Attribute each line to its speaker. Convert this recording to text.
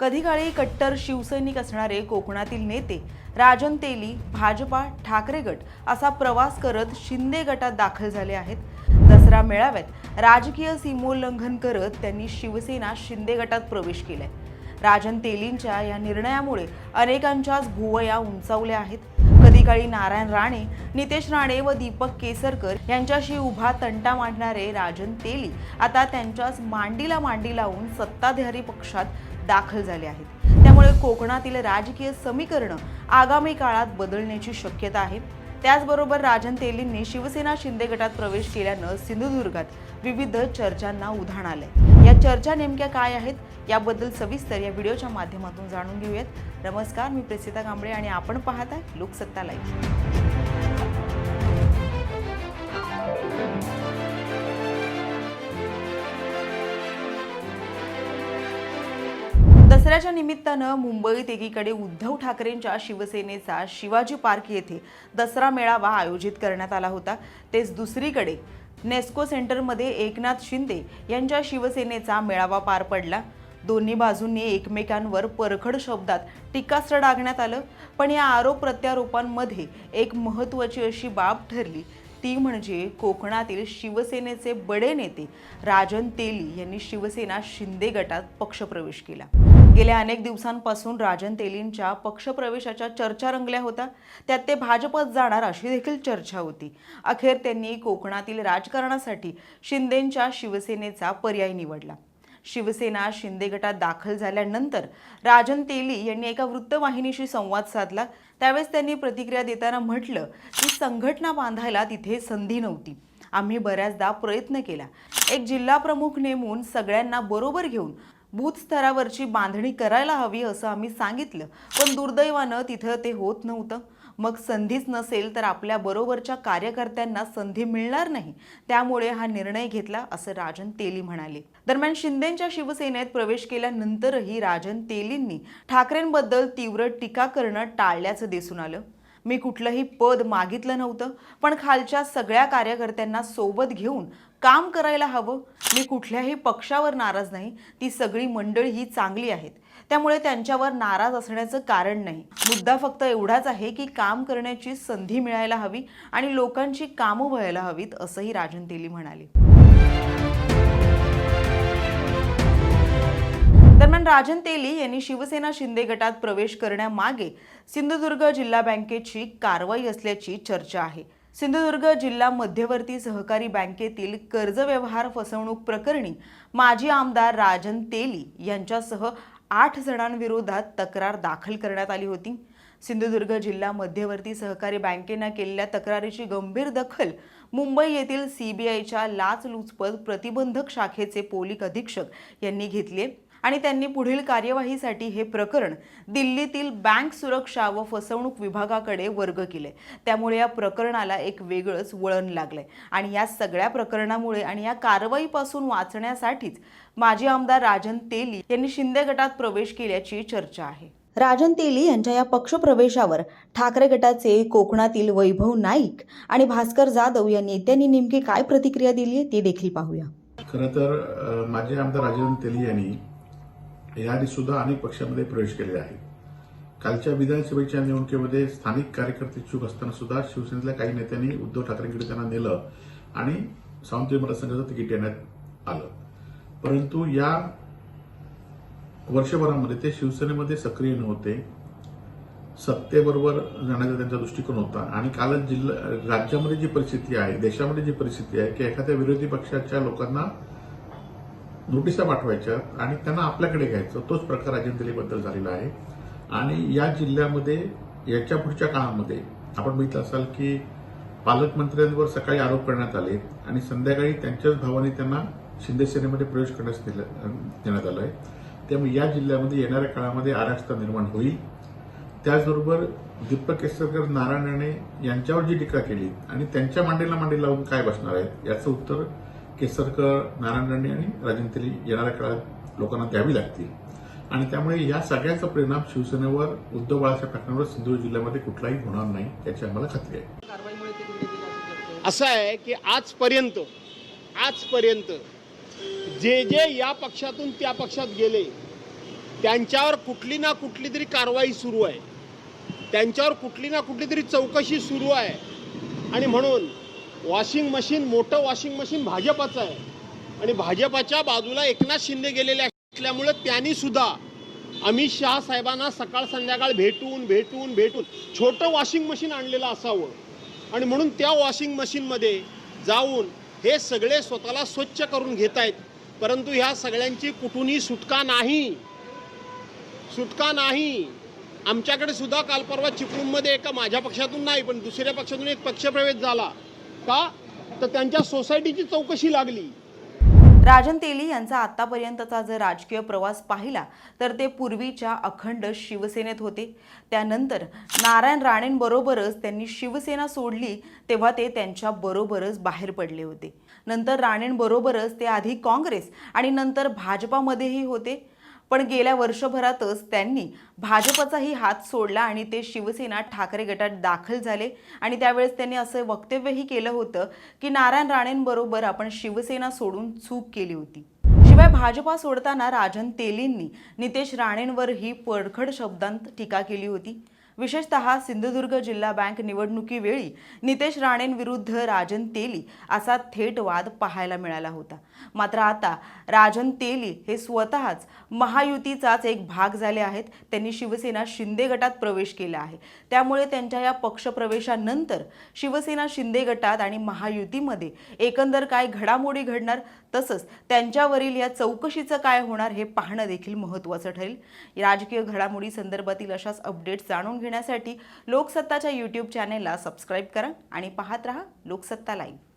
Speaker 1: कधीकाळी कट्टर शिवसैनिक असणारे कोकणातील नेते राजन तेली भाजपा ठाकरे गट असा प्रवास करत शिंदे गटात दाखल झाले आहेत. दसरा मेळाव्यात राजकीय सीमोल्लंघन करत त्यांनी शिवसेना शिंदे गटात प्रवेश केलाय. राजन तेलींच्या या निर्णयामुळे अनेकांच्याच भुवया उंचावल्या आहेत. कधीकाळी नारायण राणे नितेश राणे व दीपक केसरकर यांच्याशी उभा तंटा मांडणारे राजन तेली आता त्यांच्याच मांडीला मांडी लावून सत्ताधारी पक्षात दाखल झाले आहेत. त्यामुळे कोकणातील राजकीय समीकरणं आगामी काळात बदलण्याची शक्यता आहे. त्याचबरोबर राजन तेलींनी शिवसेना शिंदे गटात प्रवेश केल्यानं सिंधुदुर्गात विविध चर्चांना उधाण आलंय. या चर्चा नेमक्या काय आहेत? याबद्दल सविस्तर या व्हिडिओच्या माध्यमातून जाणून घेऊयात. नमस्कार मी प्रेसिता कांबळे आणि आपण पाहताय लोकसत्ता लाईव्ह. दसऱ्याच्या निमित्तानं मुंबईत एकीकडे उद्धव ठाकरेंच्या शिवसेनेचा शिवाजी पार्क येथे दसरा मेळावा आयोजित करण्यात आला होता. तेच दुसरीकडे नेस्को सेंटरमध्ये एकनाथ शिंदे यांच्या शिवसेनेचा मेळावा पार पडला. दोन्ही बाजूंनी एकमेकांवर परखड शब्दात टीकास्त्र डागण्यात आलं. पण या आरोप प्रत्यारोपांमध्ये एक महत्त्वाची अशी बाब ठरली. ती म्हणजे कोकणातील शिवसेनेचे बडे नेते राजन तेली यांनी शिवसेना शिंदे गटात पक्षप्रवेश केला. गेल्या अनेक दिवसांपासून राजन तेलींच्या पक्षप्रवेशाच्या चर्चा रंगल्या होत्या. त्यात ते भाजपत जाणार अशी देखील चर्चा होती. अखेर त्यांनी कोकणातील राजकारणासाठी शिंदेंच्या शिवसेनेचा पर्याय निवडला. शिवसेना शिंदे गटात दाखल झाल्यानंतर राजन तेली यांनी एका वृत्तवाहिनीशी संवाद साधला. त्यावेळेस त्यांनी प्रतिक्रिया देताना म्हटलं की संघटना बांधायला तिथे संधी नव्हती. आम्ही बऱ्याचदा प्रयत्न केला. एक जिल्हा प्रमुख नेमून सगळ्यांना बरोबर घेऊन बूथ स्तरावरची बांधणी करायला हवी असं आम्ही सांगितलं. पण दुर्दैवानं तिथं ते होत नव्हतं. मग संधीच नसेल तर आपल्या बरोबरच्या कार्यकर्त्यांना संधी मिळणार नाही. त्यामुळे हा निर्णय घेतला असं राजन तेली म्हणाले. दरम्यान शिंदेच्या शिवसेनेत प्रवेश केल्यानंतरही राजन तेलींनी ठाकरेंबद्दल तीव्र टीका करणं टाळल्याचं दिसून आलं. मी कुठलंही पद मागितलं नव्हतं पण खालच्या सगळ्या कार्यकर्त्यांना सोबत घेऊन काम करायला हवं. मी कुठल्याही पक्षावर नाराज नाही. ती सगळी मंडळी ही चांगली आहेत. त्यामुळे त्यांच्यावर नाराज असण्याचं कारण नाही. मुद्दा फक्त एवढाच आहे की काम करण्याची संधी मिळायला हवी आणि लोकांची कामं व्हायला हवीत असंही राजन तेली म्हणाले. दरम्यान राजन तेली यांनी शिवसेना शिंदे गटात प्रवेश करण्यामागे सिंधुदुर्ग जिल्हा बँकेची कारवाई असल्याची चर्चा आहे. सिंधुदुर्ग जिल्हा मध्यवर्ती सहकारी बँकेतील कर्ज व्यवहार फसवणूक प्रकरणी माजी आमदार राजन तेली यांच्यासह आठ जणांविरोधात तक्रार दाखल करण्यात आली होती. सिंधुदुर्ग जिल्हा मध्यवर्ती सहकारी बँकेनं केलेल्या तक्रारीची गंभीर दखल मुंबई येथील सीबीआयच्या लाचलुचपत प्रतिबंधक शाखेचे पोलीस अधीक्षक यांनी घेतली आणि त्यांनी पुढील कार्यवाहीसाठी हे प्रकरण दिल्लीतील बँक सुरक्षा व फसवणूक विभागाकडे वर्ग केले. त्यामुळे या प्रकरणाला एक वेगळंच वळण लागलंय. आणि या सगळ्या प्रकरणामुळे आणि या कारवाईपासून वाचण्यासाठीच माजी आमदार राजन तेली यांनी शिंदे गटात प्रवेश केल्याची चर्चा आहे. राजन तेली यांच्या या पक्षप्रवेशावर ठाकरे गटाचे कोकणातील वैभव नाईक आणि भास्कर जाधव या नेत्यांनी नेमकी काय प्रतिक्रिया दिली आहे ते देखील पाहूया.
Speaker 2: खरं तर माजी आमदार राजेंद्र तेली यांनी याआधी सुद्धा अनेक पक्षांमध्ये प्रवेश केले आहे. कालच्या विधानसभेच्या निवडणुकीमध्ये स्थानिक कार्यकर्ते इच्छुक असताना सुद्धा शिवसेनेतल्या काही नेत्यांनी उद्धव ठाकरेंकडे त्यांना नेलं आणि सावंतवाडी मतदारसंघाचं तिकीट देण्यात आलं. परंतु या वर्षभरामध्ये ते शिवसेनेमध्ये सक्रिय नव्हते. सत्तेबरोबर जाण्याचा त्यांचा दृष्टिकोन होता आणि कालच जिल्हा राज्यामध्ये जी परिस्थिती आहे देशामध्ये जी परिस्थिती आहे की एखाद्या विरोधी पक्षाच्या लोकांना नोटिसा पाठवायच्या आणि त्यांना आपल्याकडे घ्यायचं. तोच प्रकार अजंतलीबद्दल झालेला आहे. आणि या जिल्ह्यामध्ये याच्या पुढच्या काळामध्ये आपण बघितलं असाल की पालकमंत्र्यांवर सकाळी आरोप करण्यात आले आणि संध्याकाळी त्यांच्याच भावाने त्यांना शिंदे सेनेमध्ये प्रवेश करण्यास देण्यात आलं आहे. त्यामुळे या जिल्ह्यामध्ये येणाऱ्या काळामध्ये अराजकता निर्माण होईल. त्याचबरोबर दीपक केसरकर नारायण राणे यांच्यावर जी टीका केली आणि त्यांच्या मांडीला मांडी लावून काय बसणार आहेत याचं उत्तर केसरकर नारायण राणे आणि राजन तेली येणाऱ्या काळात लोकांना द्यावी लागतील. आणि त्यामुळे या सगळ्याचा परिणाम शिवसेनेवर उद्धव बाळासाहेब ठाकरेंवर सिंधुदुर्ग जिल्ह्यामध्ये कुठलाही होणार नाही याची आम्हाला खात्री आहे.
Speaker 3: असं आहे की आजपर्यंत आजपर्यंत जे जे या पक्षातून त्या पक्षात गेले त्यांच्यावर कुठली ना कुठली तरी कारवाई सुरू आहे. त्यांच्यावर कुठली ना कुठली तरी चौकशी सुरू आहे. आणि म्हणून वॉशिंग मशीन मोठं वॉशिंग मशीन भाजपाचं आहे. आणि भाजपाच्या बाजूला एकनाथ शिंदे गेलेले असल्यामुळे त्यांनी सुद्धा अमित शहा साहेबांना सकाळ संध्याकाळ भेटून भेटून भेटून छोटं वॉशिंग मशीन आणलेलं असावं. आणि म्हणून त्या वॉशिंग मशीनमध्ये जाऊन हे सगळे स्वतःला स्वच्छ करून घेत आहेत परंतु ह्या सगळ्यांची कुठूनही सुटका नाही. सुटका नाही. आमच्याकडे सुद्धा काल परवा चिपळूणमध्ये एका माझ्या पक्षातून नाही पण दुसऱ्या पक्षातून एक पक्षप्रवेश झाला. का? तर त्यांच्या सोसायटीची चौकशी लागली.
Speaker 1: राजन तेली यांचा आतापर्यंतचा जर राजकीय प्रवास पाहिला तर ते पूर्वीच्या अखंड शिवसेनेत होते. त्यानंतर नारायण राणेंबरोबरच त्यांनी शिवसेना सोडली तेव्हा ते त्यांच्या बरोबरच बाहेर पडले होते. नंतर राणेंबरोबरच ते आधी काँग्रेस आणि नंतर भाजपामध्येही होते. पण गेल्या वर्षभरातच त्यांनी भाजपचाही हात सोडला आणि ते शिवसेना ठाकरे गटात दाखल झाले. आणि त्यावेळेस त्यांनी असं वक्तव्यही केलं होतं की नारायण राणेंबरोबर आपण शिवसेना सोडून चूक केली होती. शिवाय भाजपा सोडताना राजन तेलींनी नितेश राणेंवरही परखड शब्दांत टीका केली होती. विशेषतः सिंधुदुर्ग जिल्हा बँक निवडणुकीवेळी नितेश राणेंविरुद्ध राजन तेली असा थेट वाद पाहायला मिळाला होता. मात्र आता राजन तेली हे स्वतःच महायुतीचाच एक भाग झाले आहेत. त्यांनी शिवसेना शिंदे गटात प्रवेश केला आहे. त्यामुळे त्यांच्या या पक्षप्रवेशानंतर शिवसेना शिंदे गटात आणि महायुतीमध्ये एकंदर काय घडामोडी घडणार तसंच त्यांच्यावरील या चौकशीचं काय होणार हे पाहणं देखील महत्त्वाचं ठरेल. राजकीय घडामोडी संदर्भातील अशाच अपडेट्स जाणून घेण्यासाठी लोकसत्ताच्या यूट्यूब चॅनेलला सबस्क्राईब करा आणि पाहत रहा लोकसत्ता लाईव्ह